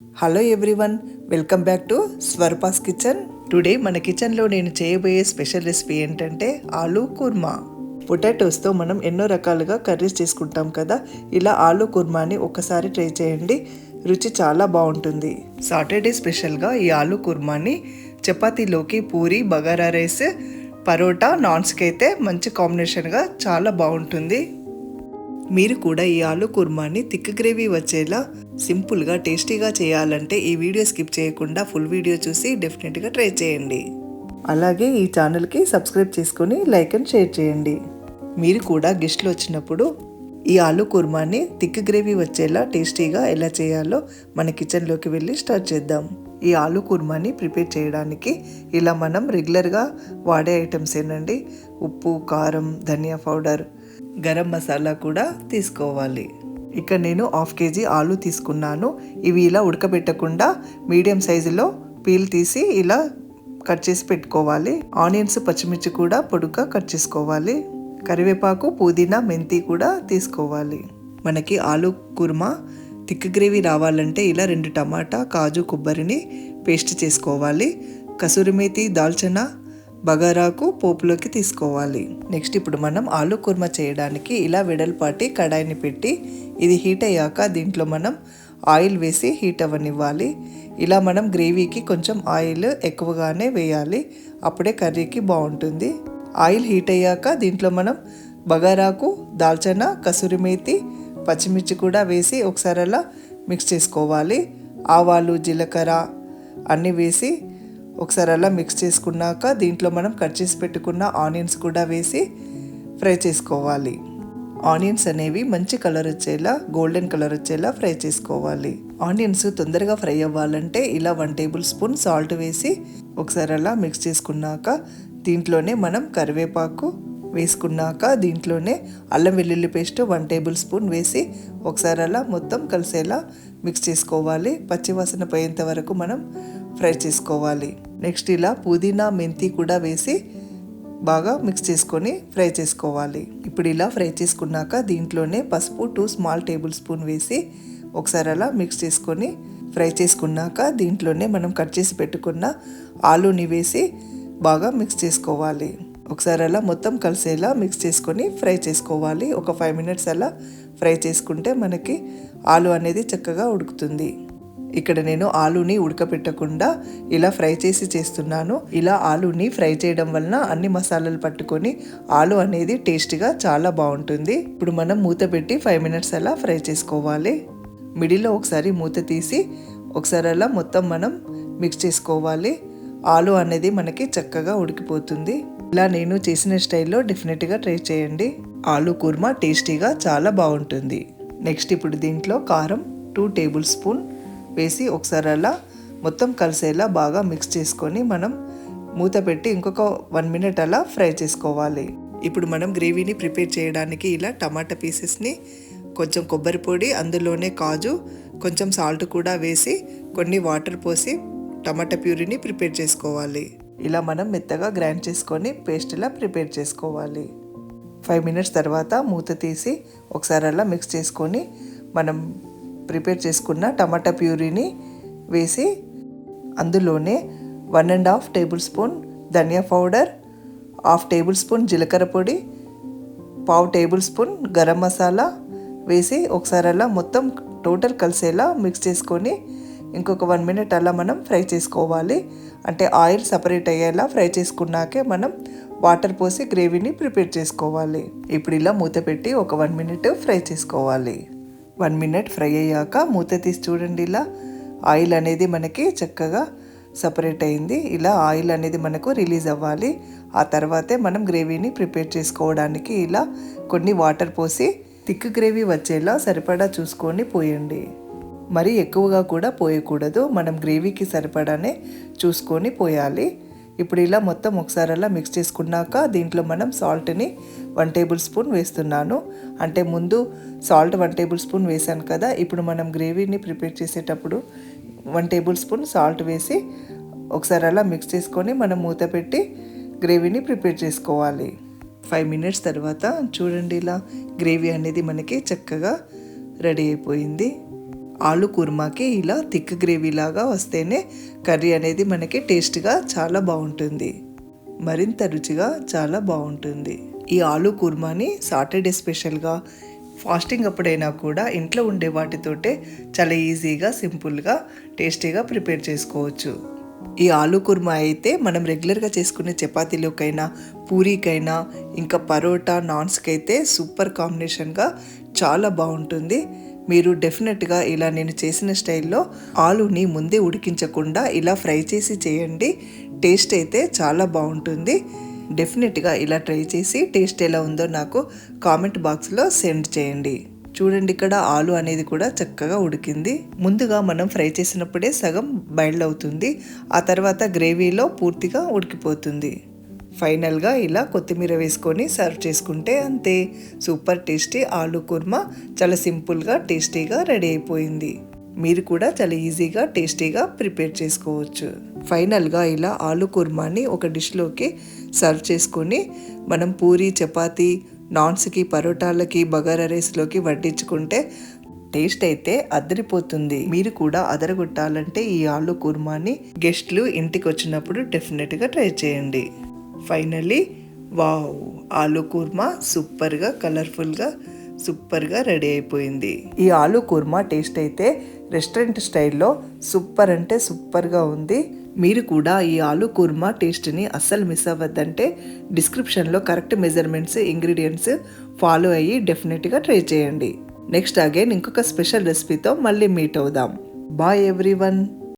Hello everyone welcome back to స్వర్పాస్ kitchen today మన కిచెన్లో నేను చేయబోయే స్పెషల్ రెసిపీ ఏంటంటే ఆలూ కుర్మా. పొటాటోస్తో మనం ఎన్నో రకాలుగా కర్రీస్ చేసుకుంటాం కదా ఇలా ఆలూ కుర్మాని ఒకసారి ట్రై చేయండి రుచి చాలా బాగుంటుంది. సాటర్డే స్పెషల్గా ఈ ఆలూ కుర్మాని చపాతీలోకి పూరి బగారా రైస్ పరోటా నాన్స్కి అయితే మంచి కాంబినేషన్గా చాలా బాగుంటుంది. మీరు కూడా ఈ ఆలు కుర్మాని థిక్ గ్రేవీ వచ్చేలా సింపుల్గా టేస్టీగా చేయాలంటే ఈ వీడియో స్కిప్ చేయకుండా ఫుల్ వీడియో చూసి డెఫినెట్గా ట్రై చేయండి. అలాగే ఈ ఛానల్కి సబ్స్క్రైబ్ చేసుకొని లైక్ అండ్ షేర్ చేయండి. మీరు కూడా గెస్ట్లు వచ్చినప్పుడు ఈ ఆలు కుర్మాని థిక్ గ్రేవీ వచ్చేలా టేస్టీగా ఎలా చేయాలో మన కిచెన్లోకి వెళ్ళి స్టార్ట్ చేద్దాం. ఈ ఆలు కుర్మాని ప్రిపేర్ చేయడానికి ఇలా మనం రెగ్యులర్గా వాడే ఐటమ్స్ ఏనండి? ఉప్పు కారం ధనియా పౌడర్ గరం మసాలా కూడా తీసుకోవాలి. ఇక్కడ నేను హాఫ్ కేజీ ఆలు తీసుకున్నాను. ఇవి ఇలా ఉడకబెట్టకుండా మీడియం సైజులో పీల్ తీసి ఇలా కట్ చేసి పెట్టుకోవాలి. ఆనియన్స్ పచ్చిమిర్చి కూడా పొడుగ్గా కట్ చేసుకోవాలి. కరివేపాకు పుదీనా మెంతి కూడా తీసుకోవాలి. మనకి ఆలు కుర్మా థిక్ గ్రేవీ రావాలంటే ఇలా రెండు టమాటా కాజు కొబ్బరిని పేస్ట్ చేసుకోవాలి. కసూరి మేతి దాల్చిన బగారాకు పోపులోకి తీసుకోవాలి. నెక్స్ట్ ఇప్పుడు మనం ఆలు కుర్మ చేయడానికి ఇలా వెడల్పాటి కడాయిని పెట్టి ఇది హీట్ అయ్యాక దీంట్లో మనం ఆయిల్ వేసి హీట్ అవ్వనివ్వాలి. ఇలా మనం గ్రేవీకి కొంచెం ఆయిల్ ఎక్కువగానే వేయాలి. అప్పుడే కర్రీకి బాగుంటుంది. ఆయిల్ హీట్ అయ్యాక దీంట్లో మనం బగారాకు దాల్చిన కసూరి మేతి పచ్చిమిర్చి కూడా వేసి ఒకసారి అలా మిక్స్ చేసుకోవాలి. ఆవాలు జీలకర్ర అన్నీ వేసి ఒకసారి అలా మిక్స్ చేసుకున్నాక దీంట్లో మనం కట్ చేసి పెట్టుకున్న ఆనియన్స్ కూడా వేసి ఫ్రై చేసుకోవాలి. ఆనియన్స్ అనేవి మంచి కలర్ వచ్చేలా గోల్డెన్ కలర్ వచ్చేలా ఫ్రై చేసుకోవాలి. ఆనియన్స్ తొందరగా ఫ్రై అవ్వాలంటే ఇలా వన్ టేబుల్ స్పూన్ సాల్ట్ వేసి ఒకసారి అలా మిక్స్ చేసుకున్నాక దీంట్లోనే మనం కరివేపాకు వేసుకున్నాక దీంట్లోనే అల్లం వెల్లుల్లి పేస్ట్ వన్ టేబుల్ స్పూన్ వేసి ఒకసారి అలా మొత్తం కలిసేలా మిక్స్ చేసుకోవాలి. పచ్చివాసన పోయేంత వరకు మనం ఫ్రై చేసుకోవాలి. నెక్స్ట్ ఇలా పుదీనా మెంతి కూడా వేసి బాగా మిక్స్ చేసుకొని ఫ్రై చేసుకోవాలి. ఇప్పుడు ఇలా ఫ్రై చేసుకున్నాక దీంట్లోనే పసుపు టూ స్మాల్ టేబుల్ స్పూన్ వేసి ఒకసారి అలా మిక్స్ చేసుకొని ఫ్రై చేసుకున్నాక దీంట్లోనే మనం కట్ చేసి పెట్టుకున్న ఆలూని వేసి బాగా మిక్స్ చేసుకోవాలి. ఒకసారి అలా మొత్తం కలిసేలా మిక్స్ చేసుకొని ఫ్రై చేసుకోవాలి. ఒక ఫైవ్ మినిట్స్ అలా ఫ్రై చేసుకుంటే మనకి ఆలు అనేది చక్కగా ఉడుకుతుంది. ఇక్కడ నేను ఆలుని ఉడకపెట్టకుండా ఇలా ఫ్రై చేసి చేస్తున్నాను. ఇలా ఆలుని ఫ్రై చేయడం వలన అన్ని మసాలాలు పట్టుకొని ఆలు అనేది టేస్ట్గా చాలా బాగుంటుంది. ఇప్పుడు మనం మూత పెట్టి ఫైవ్ మినిట్స్ అలా ఫ్రై చేసుకోవాలి. మిడిల్లో ఒకసారి మూత తీసి ఒకసారి అలా మొత్తం మనం మిక్స్ చేసుకోవాలి. ఆలు అనేది మనకి చక్కగా ఉడికిపోతుంది. ఇలా నేను చేసిన స్టైల్లో డెఫినెట్గా ట్రై చేయండి. ఆలు కుర్మా టేస్టీగా చాలా బాగుంటుంది. నెక్స్ట్ ఇప్పుడు దీంట్లో కారం టూ టేబుల్ స్పూన్ వేసి ఒకసారి అలా మొత్తం కలిసేలా బాగా మిక్స్ చేసుకొని మనం మూత పెట్టి ఇంకొక వన్ మినిట్ అలా ఫ్రై చేసుకోవాలి. ఇప్పుడు మనం గ్రేవీని ప్రిపేర్ చేయడానికి ఇలా టమాటా పీసెస్ని కొంచెం కొబ్బరి పొడి అందులోనే కాజు కొంచెం సాల్ట్ కూడా వేసి కొన్ని వాటర్ పోసి టమాటా ప్యూరీని ప్రిపేర్ చేసుకోవాలి. ఇలా మనం మెత్తగా గ్రైండ్ చేసుకొని పేస్ట్లా ప్రిపేర్ చేసుకోవాలి. ఫైవ్ మినిట్స్ తర్వాత మూత తీసి ఒకసారి అలా మిక్స్ చేసుకొని మనం ప్రిపేర్ చేసుకున్న టమాటా ప్యూరీని వేసి అందులోనే one and half table spoon dhaniya powder half table spoon జీలకర్ర పొడి పావు టేబుల్ స్పూన్ గరం మసాలా వేసి ఒకసారి అలా మొత్తం టోటల్ కలిసేలా మిక్స్ చేసుకొని ఇంకొక వన్ మినిట్ అలా మనం ఫ్రై చేసుకోవాలి. అంటే ఆయిల్ సపరేట్ అయ్యేలా ఫ్రై చేసుకున్నాకే మనం వాటర్ పోసి గ్రేవీని ప్రిపేర్ చేసుకోవాలి. ఇప్పుడు ఇలా మూత పెట్టి ఒక వన్ మినిట్ ఫ్రై చేసుకోవాలి. వన్ మినిట్ ఫ్రై అయ్యాక మూత తీసి చూడండి ఇలా. ఆయిల్ అనేది మనకి చక్కగా సపరేట్ అయింది. ఇలా ఆయిల్ అనేది మనకు రిలీజ్ అవ్వాలి. ఆ తర్వాతే మనం గ్రేవీని ప్రిపేర్ చేసుకోవడానికి ఇలా కొన్ని వాటర్ పోసి థిక్ గ్రేవీ వచ్చేలా సరిపడా చూసుకొని పోయండి. మరి ఎక్కువగా కూడా పోయకూడదు. మనం గ్రేవీకి సరిపడానే చూసుకొని పోయాలి. ఇప్పుడు ఇలా మొత్తం ఒకసారి అలా మిక్స్ చేసుకున్నాక దీంట్లో మనం సాల్ట్ని వన్ టేబుల్ స్పూన్ వేస్తున్నాను. అంటే ముందు సాల్ట్ వన్ టేబుల్ స్పూన్ వేసాను కదా ఇప్పుడు మనం గ్రేవీని ప్రిపేర్ చేసేటప్పుడు వన్ టేబుల్ స్పూన్ సాల్ట్ వేసి ఒకసారి అలా మిక్స్ చేసుకొని మనం మూత పెట్టి గ్రేవీని ప్రిపేర్ చేసుకోవాలి. ఫైవ్ మినిట్స్ తర్వాత చూడండి ఇలా గ్రేవీ అనేది మనకి చక్కగా రెడీ అయిపోయింది. ఆలు కుర్మాకి ఇలా థిక్ గ్రేవీ లాగా వస్తేనే కర్రీ అనేది మనకి టేస్ట్గా చాలా బాగుంటుంది. మరింత రుచిగా చాలా బాగుంటుంది. ఈ ఆలు కుర్మాని సాటర్డే స్పెషల్గా ఫాస్టింగ్ అప్పుడైనా కూడా ఇంట్లో ఉండే వాటితోటే చాలా ఈజీగా సింపుల్గా టేస్టీగా ప్రిపేర్ చేసుకోవచ్చు. ఈ ఆలు కుర్మా అయితే మనం రెగ్యులర్గా చేసుకునే చపాతీలోకైనా పూరీకైనా ఇంకా పరోటా నాన్స్కి అయితే సూపర్ కాంబినేషన్గా చాలా బాగుంటుంది. మీరు డెఫినెట్గా ఇలా నేను చేసిన స్టైల్లో ఆలుని ముందే ఉడికించకుండా ఇలా ఫ్రై చేసి చేయండి. టేస్ట్ అయితే చాలా బాగుంటుంది. డెఫినెట్గా ఇలా ట్రై చేసి టేస్ట్ ఎలా ఉందో నాకు కామెంట్ బాక్స్లో సెండ్ చేయండి. చూడండి ఇక్కడ ఆలు అనేది కూడా చక్కగా ఉడికింది. ముందుగా మనం ఫ్రై చేసినప్పుడే సగం బయల్ అవుతుంది. ఆ తర్వాత గ్రేవీలో పూర్తిగా ఉడికిపోతుంది. ఫైనల్గా ఇలా కొత్తిమీర వేసుకొని సర్వ్ చేసుకుంటే అంతే. సూపర్ టేస్టీ ఆలు కుర్మా చాలా సింపుల్గా టేస్టీగా రెడీ అయిపోయింది. మీరు కూడా చాలా ఈజీగా టేస్టీగా ప్రిపేర్ చేసుకోవచ్చు. ఫైనల్గా ఇలా ఆలు కుర్మాని ఒక డిష్లోకి సర్వ్ చేసుకొని మనం పూరి చపాతీ నాన్స్కి పరోటాలకి బగారా రైస్లోకి వడ్డించుకుంటే టేస్ట్ అయితే అదిరిపోతుంది. మీరు కూడా అదరగొట్టాలంటే ఈ ఆలు కుర్మాని గెస్ట్లు ఇంటికి వచ్చినప్పుడు డెఫినెట్గా ట్రై చేయండి. ఫైనల్లీ వావ్ ఆలు కుర్మా సూపర్గా కలర్ఫుల్గా సూపర్గా రెడీ అయిపోయింది. ఈ ఆలు కుర్మా టేస్ట్ అయితే రెస్టారెంట్ స్టైల్లో సూపర్ అంటే సూపర్గా ఉంది. మీరు కూడా ఈ ఆలు కుర్మా టేస్ట్ని అస్సలు మిస్ అవ్వద్దంటే డిస్క్రిప్షన్లో కరెక్ట్ మెజర్మెంట్స్ ఇంగ్రీడియంట్స్ ఫాలో అయ్యి డెఫినెట్గా ట్రై చేయండి. నెక్స్ట్ అగైన్ ఇంకొక స్పెషల్ రెసిపీతో మళ్ళీ మీట్ అవుదాం. Bye everyone.